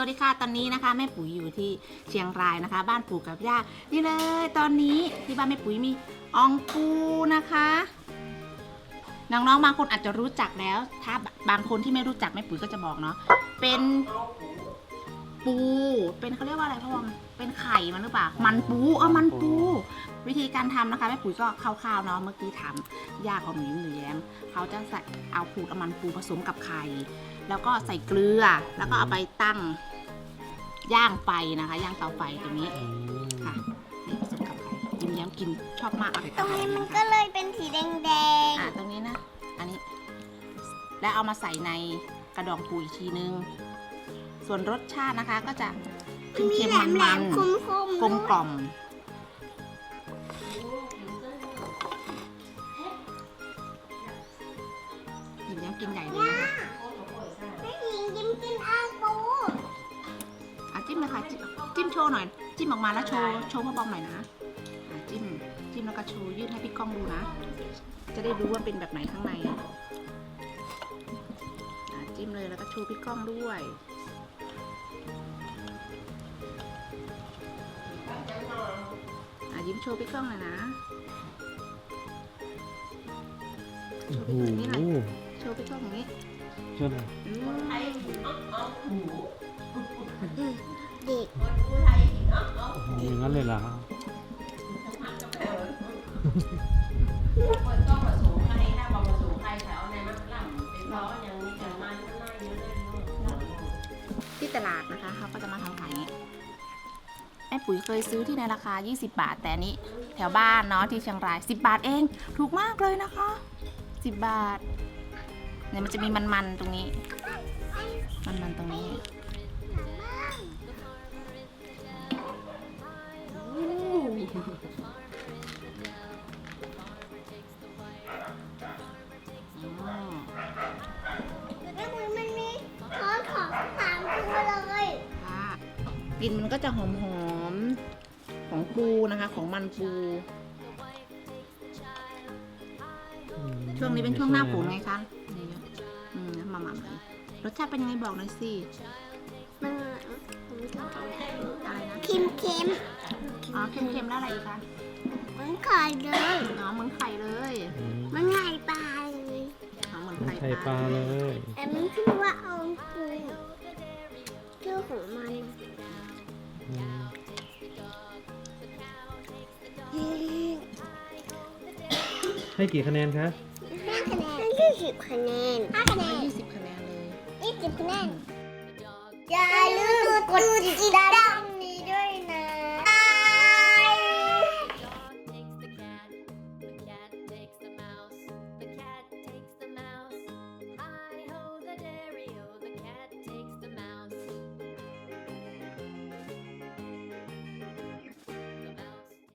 วัสดีค่ะตอนนี้นะคะแม่ปุ๋ยอยู่ที่เชียงรายนะคะ บ้านปู่กับย่านี่เลยตอนนี้ที่บ้านแม่ปุ๋ยมีอองปูนะคะน้องๆบางคนอาจจะรู้จักแล้ว ถ้าบางคนที่ไม่รู้จักแม่ปุ๋ยก็จะบอกเนาะเป็นปู เป็นเขาเรียกว่าอะไรพ่อวงเป็นไข่มันหรือเปล่า มันปูเออมันปู วิธีการทำนะคะแม่ปุ๋ยก็คร่าวๆเนาะเมื่อกี้ถามย่าของหนูยิ้มหนูแย้มเขาจะใส่เอาขูดเอามันปูผสมกับไข่ แล้วก็ใส่เกลือ แล้วก็เอาไปตั้ง ย่างไฟนะคะ ย่างเตาไฟตรงนี้ค่ะนี่ผสมกับไข่ยิ้มแย้มกินชอบมากอร่อยตรงนี้มันะก็เลยเป็นสีแดงอะตรงนี้นะ อันนี้ แล้วเอามาใส่ในกระดองปูอีกทีนึง ส่วนรสชาตินะคะก็จะๆมันมีเค็มแหลๆมแหลมัมนคมคมๆกลมกล่อมยิ้มแย้มกินใหญ่เลยนะคะ จิ้มเลยค่ะจิ้มจิ้มโชว์หน่อย จิ้มออกมาแล้วโชว์โชว์พ่อบอมหน่อยนะอะจิ้มจิ้มแล้วก็โชว์ยื่นให้พี่ก้องดูนะ จะได้รู้ว่าเป็นแบบไหนข้างในอะจิ้มเลยแล้วก็โชว์พี่ก้องด้วยอะยิ้มโชว์พี่ก้องหน่อยนะโอ้โหโชว์พี่ก้องอย่างนี้ช่วยหน่อยอืมเด็กโอ้โหอย่างนั้นเลยเหรอที่ตลาดนะคะเขาก็จะมาทำขายอย่างนี้แม่ปุ๋ยเคยซื้อที่ในราคา 20 บาท แต่อันนี้แถวบ้านเนาะที่เชียงราย 10 บาทเอง ถูกมากเลยนะคะ 10 บาทเนี่ยมันจะมีมันๆตรงนี้ มันๆตรงนี้ กลิ่นมันก็จะหอมหอมๆของปูนะคะ ของมันปูช่วงนี้เป็นช่วงหน้าฝนไงคะนี่อืมมาหม่ำเลยรสชาติเป็นยังไงบอกหน่อยสิมันผมชอบอะไรนะเค็มเค็มอ๋อเค็มๆแล้วอะไรอีกคะๆมันไข่เลยอ๋อเหมือนไข่เลยอืมมันไข่ปลาเลยอ๋อเหมือนมันไข่ไข่ปลาเลยแต่มันชื่อว่าอองปู ชื่อของมันอืมอืมให้กี่คะแนนคะห้าคะแนนยี่สิบคะแนนห้าคะแนนยี่สิบคะแนนเลยยี่สิบคะแนนอย่าลืมกดติดต